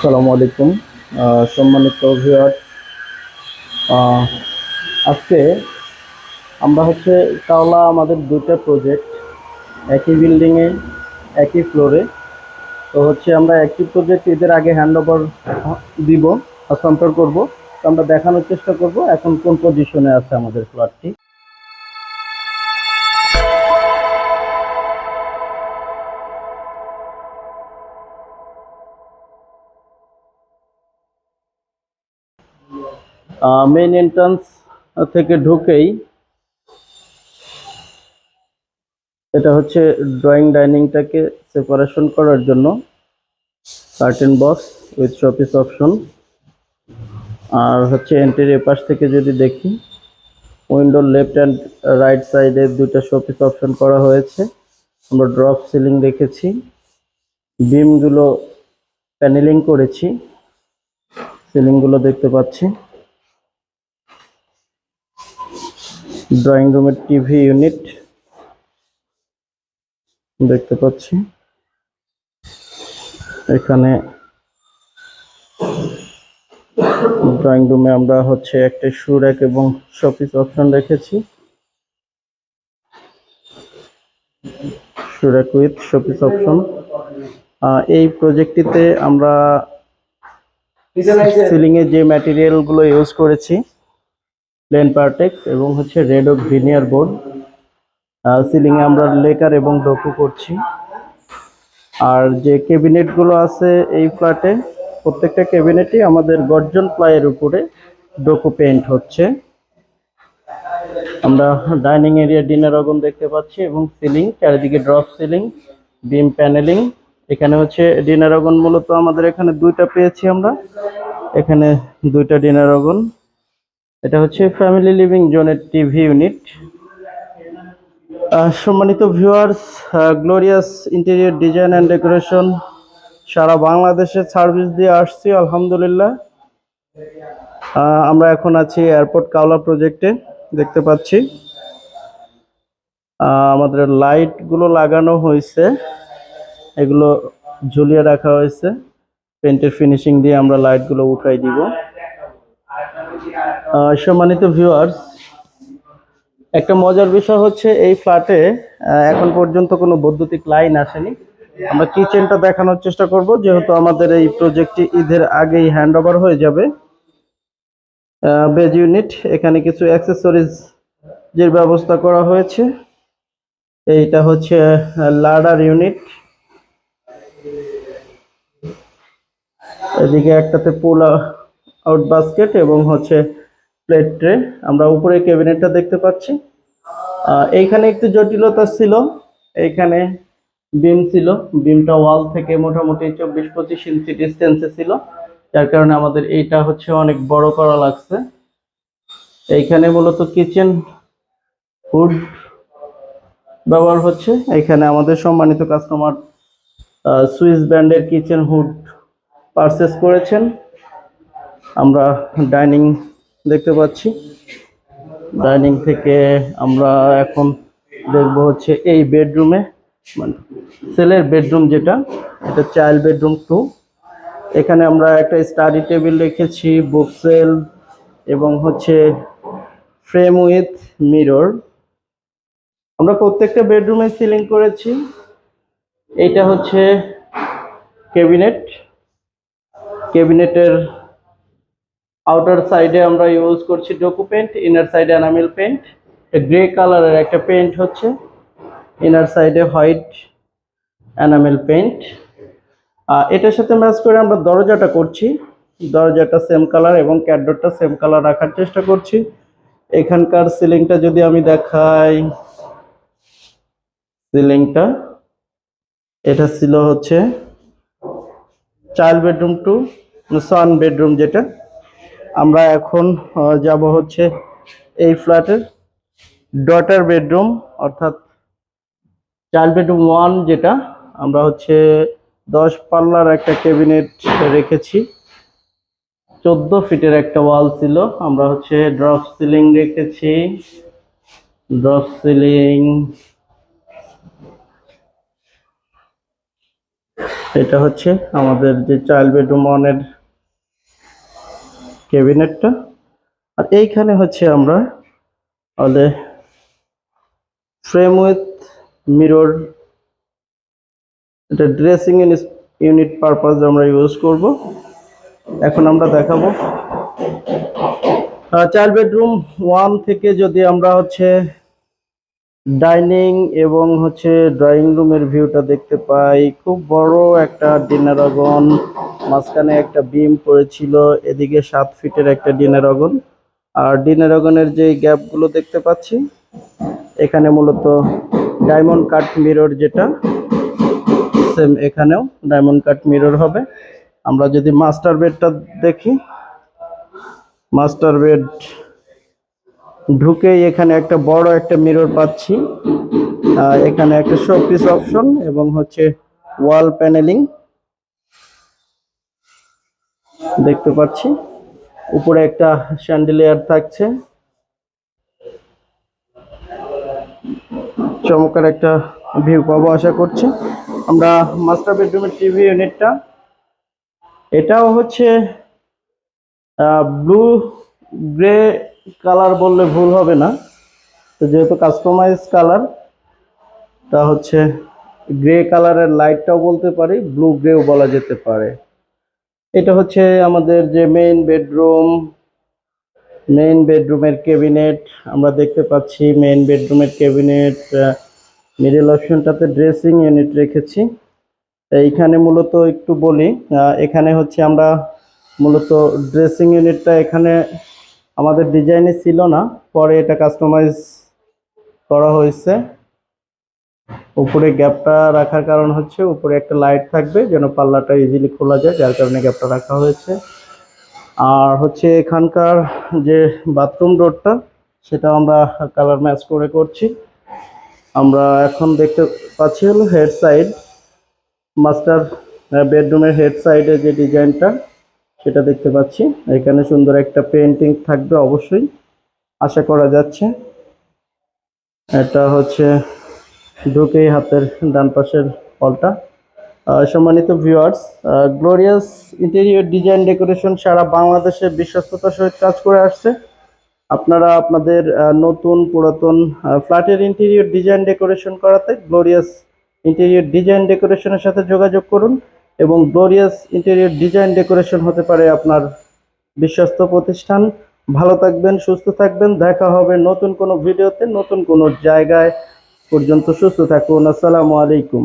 আসসালামু আলাইকুম। সম্মানিত ভিউয়ার আজকে আমরা হচ্ছে কাওলা আমাদের দুইটা প্রজেক্ট একই বিল্ডিংয়ে একই ফ্লোরে তো হচ্ছে আমরা একই প্রজেক্ট এদের আগে হ্যান্ড ওভার দিব, হস্তান্তর করব। তো আমরা দেখানোর চেষ্টা করব এখন কোন পজিশনে আছে আমাদের ফ্ল্যাটটি মেইন এন্ট্রান্স থেকে ঢুকেই এটা হচ্ছে ড্রয়িং ডাইনিংটাকে সেপারেশন করার জন্য curtain box with showpiece option আর হচ্ছে এন্ট্রির এপাশ থেকে যদি দেখি উইন্ডোর লেফট অ্যান্ড রাইট সাইডে দুইটা শপিস অপশন করা হয়েছে। আমরা ড্রপ সিলিং রেখেছি বিমগুলো প্যানেলিং করেছি সিলিংগুলো দেখতে পাচ্ছি। ড্রয়িং রুমের টিভি ইউনিট দেখতে পাচ্ছি। এখানে ড্রয়িং রুমে আমরা হচ্ছে একটা শু র্যাক এবং শপিস অপশন রেখেছি। Shoe with showpiece option. এই প্রজেক্টটিতে আমরা সিলিং এ যে ম্যাটেরিয়ালগুলো ইউজ করেছি প্লেন পার্টেক্স এবং হচ্ছে red oak veneer board. Ceiling এ আমরা লেকার এবং ডোকু করছি। আর যে ক্যাবিনেটগুলো আছে এই ফ্ল্যাটে, প্রত্যেকটা ক্যাবিনেটই আমাদের গর্জন প্লাইয়ের উপরে ডোকু পেইন্ট হচ্ছে। আমরা ডাইনিং এরিয়া ডিনার অগন দেখতে পাচ্ছি এবং সিলিং, চারিদিকে ড্রপ সিলিং, বিম প্যানেলিং। এখানে হচ্ছে ডিনার অগন মূলত আমাদের এখানে দুইটা পেয়েছি আমরা। এখানে দুইটা ডিনার অগন এটা হচ্ছে ফ্যামিলি লিভিং জোনের টিভি ইউনিট সম্মানিত viewers glorious interior design and decoration সারা বাংলাদেশে সার্ভিস দিয়ে আসছি, আলহামদুলিল্লাহ। আমরা এখন আছি এয়ারপোর্ট কাওলা প্রজেক্টে দেখতে পাচ্ছি। আমাদের লাইটগুলো লাগানো হয়েছে, এগুলো ঝুলিয়ে রাখা হয়েছে। পেন্টের ফিনিশিং দিয়ে আমরা লাইটগুলো উঠাই দিব। সম্মানিত ভিউয়ার্স একটা মজার বিষয় হচ্ছে এই ফ্ল্যাটে এখন পর্যন্ত কোনো বৈদ্যুতিক লাইন আসেনি। আমরা কিচেনটা দেখানোর চেষ্টা করব, যেহেতু আমাদের এই প্রজেক্টটি ঈদের আগেই হ্যান্ড ওভার হয়ে যাবে। বেজ ইউনিট এখানে কিছু অ্যাক্সেসরিজ যের ব্যবস্থা করা হয়েছে। এইটা হচ্ছে লাডার ইউনিট এদিকে একটাতে পুল আউট বাস্কেট এবং হচ্ছে প্লেট ট্রে। আমরা উপরে ক্যাবিনেটটা দেখতে পাচ্ছি। এইখানে একটু জটিলতা ছিল। এইখানে বিম ছিল। বিমটা ওয়াল থেকে মোটামুটি চব্বিশ পঁচিশ ইঞ্চি ডিস্টেন্সে ছিল। যার কারণে আমাদের এইটা হচ্ছে অনেক বড় করা লাগছে। এইখানে মূলত কিচেন হুড ব্যবহার হচ্ছে। এখানে আমাদের সম্মানিত কাস্টমার সুইস ব্র্যান্ডের কিচেন হুড পারচেস করেছেন। আমরা ডাইনিং দেখতে পাচ্ছি। ডাইনিং থেকে আমরা এখন দেখব হচ্ছে এই বেডরুমে মানে সেলের বেডরুম যেটা, এটা চাইল্ড বেডরুম টু। এখানে আমরা একটা স্টাডি টেবিল রেখেছি বুক সেল এবং হচ্ছে ফ্রেম উইথ মিরর। আমরা প্রত্যেকটা বেডরুমে সিলিং করেছি। এটা হচ্ছে ক্যাবিনেট। ক্যাবিনেটের আউটার সাইডে আমরা ইউজ করছি ডোকু পেন্ট ইনার সাইডে এনামেল পেন্ট গ্রে কালারের একটা পেন্ট হচ্ছে। ইনার সাইডে হোয়াইট এনামেল পেন্ট এটার সাথে ম্যাচ করে আমরা দরজাটা করছি। দরজাটা সেম কালার এবং ক্যাডরটা সেম কালার রাখার চেষ্টা করছি। এখানকার সিলিংটা যদি আমি দেখাই সিলিংটা এটা ছিল হচ্ছে child bedroom two son bedroom যেটা। আমরা এখন যাব হচ্ছে এই ফ্ল্যাটের ডটার বেডরুম অর্থাৎ চাইল্ড বেডরুম ওয়ান যেটা আমরা হচ্ছে দশ পাল্লার একটা ক্যাবিনেট রেখেছি। চোদ্দ ফিটের একটা ওয়াল ছিল, আমরা হচ্ছে ড্রপ সিলিং রেখেছি। ড্রপ সিলিং এটা হচ্ছে আমাদের যে চাইল্ড বেডরুম ওয়ানের ক্যাবিনেটটা। আর এইখানে হচ্ছে আমরা আমাদের ফ্রেম উইথ মিরর এটা ড্রেসিং ইউনিট পারপাস আমরা ইউজ করব। এখন আমরা দেখাবো। চাইল্ড বেডরুম ওয়ান থেকে যদি আমরা হচ্ছে ডাইনিং এবং হচ্ছে ড্রয়িং রুমের ভিউটা দেখতে পাই, খুব বড় একটা ডিনার অগন মাঝখানে একটা বিম পড়েছিল, এদিকে সাত ফিটের একটা ডিনার অগন আর ডিনার অগনের যে গ্যাপগুলো দেখতে পাচ্ছি, এখানে মূলত ডায়মন্ড কাট মিরর যেটা সেম এখানেও ডায়মন্ড কাট মিরর হবে। আমরা যদি মাস্টার বেডটা দেখি, মাস্টার বেড ঢুকেই এখানে একটা বড় একটা মিরর পাচ্ছি। এখানে একটা শোপিস অপশন এবং হচ্ছে ওয়াল প্যানেলিং। দেখতে পাচ্ছি। উপরে একটা শ্যান্ডেলিয়ার থাকছে। চমৎকার একটা ভিউ পাবো আশা করছি। আমরা মাস্টার বেডরুমের টিভি ইউনিটটা এটাও হচ্ছে ব্লু গ্রে কালার বললে ভুল হবে না। তো যেহেতু কাস্টমাইজ কালার তা হচ্ছে গ্রে কালারের লাইটটাও বলতে পারি ব্লু গ্রেও বলা যেতে পারে। এটা হচ্ছে আমাদের যে মেইন বেডরুম মেইন বেডরুমের ক্যাবিনেট আমরা দেখতে পাচ্ছি মেইন বেডরুমের ক্যাবিনেট মিডল অপশনটাতে ড্রেসিং ইউনিট রেখেছি। এইখানে মূলত একটু বলি এখানে হচ্ছে আমরা মূলত ড্রেসিং ইউনিটটা এখানে আমাদের ডিজাইনে ছিল না, পরে এটা কাস্টমাইজ করা হয়েছে। উপরে গ্যাপটা রাখার কারণ হচ্ছে উপরে একটা লাইট থাকবে, যেন পাল্লাটা ইজিলি খোলা যায়, যার কারণে গ্যাপটা রাখা হয়েছে। আর হচ্ছে এখানকার যে বাথরুম ডোরটা সেটা আমরা কালার ম্যাচ করে করছি। আমরা এখন দেখতে পাচ্ছি হলো হেড সাইড মাস্টার বেডরুমের হেড সাইডে যে ডিজাইনটা সেটা দেখতে পাচ্ছি। এখানে সুন্দর একটা পেন্টিং থাকবে অবশ্যই। আশা করা যাচ্ছে। এটা হচ্ছে ঢুকেই হাতের ডান পাশের হলটা। সম্মানিত viewers glorious interior design decoration সারা বাংলাদেশে বিশ্বস্ততার সহিত কাজ করে আসছে। আপনারা আপনাদের নতুন পুরাতন ফ্ল্যাটের ইন্টেরিয়র ডিজাইন ডেকোরেশন করাতে গ্লোরিয়াস ইন্টেরিয়র ডিজাইন ডেকোরেশনের সাথে যোগাযোগ করুন এবং গ্লোরিয়াস ইন্টেরিয়র ডিজাইন ডেকোরেশন হতে পারে আপনার বিশ্বস্ত প্রতিষ্ঠান। ভালো থাকবেন, সুস্থ থাকবেন। দেখা হবে নতুন কোনো ভিডিওতে নতুন কোনো জায়গায়। পর্যন্ত সুস্থ থাকুন। আসসালামু আলাইকুম।